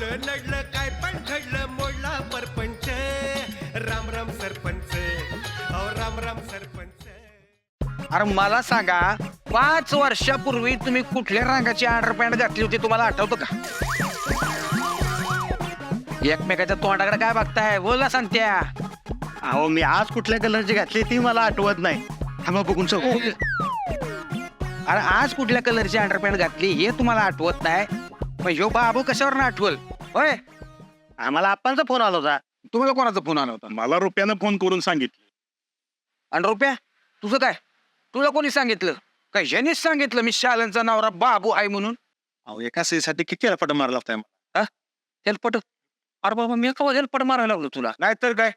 काय पण घडलं मोडला परपंच राम राम सरपंच. अहो राम राम सरपंच. अरे मला सांगा पाच वर्षापूर्वी तुम्ही कुठल्या रंगाची अंडर पॅन्ट घातली होती तुम्हाला आठवतं का? एकमेकाच्या तोंडाकडे काय बघताय? बोला सांगत्या अहो मी आज कुठल्या कलरची घातली ती मला आठवत नाही. थांबा बघून सांगू. अरे आज कुठल्या कलरची अंडर पॅन्ट घातली हे तुम्हाला आठवत नाही? पण ह्यो बाबू कशावर आठवल? होय आम्हाला आप्पांचा फोन आला होता. तुम्हाला कोणाचा फोन आला होता? मला रुपयानं फोन करून सांगितलं. आणि रुपया तुझं काय? तुला कोणी सांगितलं? काय ह्यानेच सांगितलं मी शालनचा नवरा बाबू आहे म्हणून? अहो एका सीसाठी किती हेलपाट मारला लागताय हेल्पट? अरे बाबा मी का हेल्पट मारायला लागलो तुला? नाहीतर काय?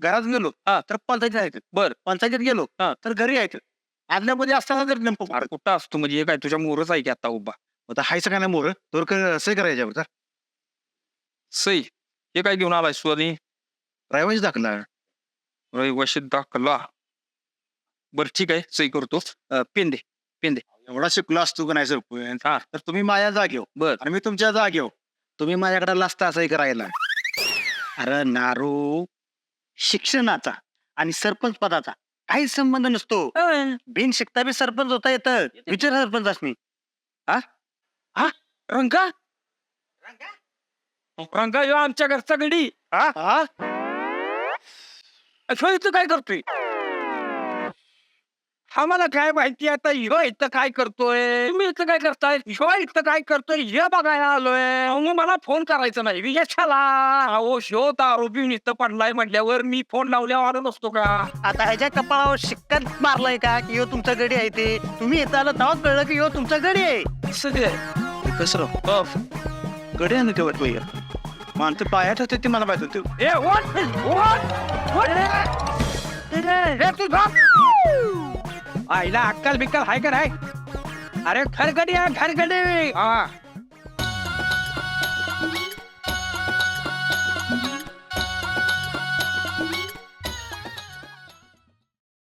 घरात गेलो. हा तर पंचायतीत आहेत बर. पंचायतीत गेलो. हा तर घरी आहेत आदल्यामध्ये असताना जर नेमकं अरे कुठं असतो म्हणजे? हे काय तुझ्या मोरच आहे की आता उभा? आता हायचं काय नाही मोर? तर कसं करायच्या सई हे काय घेऊन आलाय स्वनी रहिवासी दाखला. रहिवाशी दाखला. बर ठीक आहे सई करतो. अं, पेन दे एवढा शिकलो असतो का नाही सरपंच? हा. तर तुम्ही माझ्या जागेव बर. आणि मी तुमच्या जागेव तुम्ही माझ्याकडे लाजता असंही करायला. अरे नारू शिक्षणाचा आणि सरपंच पदाचा काही संबंध नसतो. बिन शिकता बी सरपंच होता येतं. विचार सरपंच असणे रंगा? रंगा? यो आमच्या घरचा गडी. हा इथं काय करतोय? आम्हाला काय माहिती आता? ह्यो इथं काय करतोय? तुम्ही इथं काय करताय? ह्यो इथं काय करतोय? हे बघायला आलोय. मग मला फोन करायचा नाही. विजयाला अहो शो दारू पिऊन इथं पडलाय म्हटल्यावर मी फोन लावल्यावर आलो नसतो का? आता ह्याच्या कपाळावर शिक्कत मारलाय का? की ह्यो तुमचा गडी आहे ते. तुम्ही येता आलं तेव्हाच कळलं की ह्यो तुमचा गडी आहे. सगळे. कसं गडी आहे ना तेव्हा माणसं पायात होते ते मला माहीत होते ए what? What? What? ए, तू झोप. आईला अक्कल बिक्कल हाय का नाही अरे घरगडी आहे घरगडी हा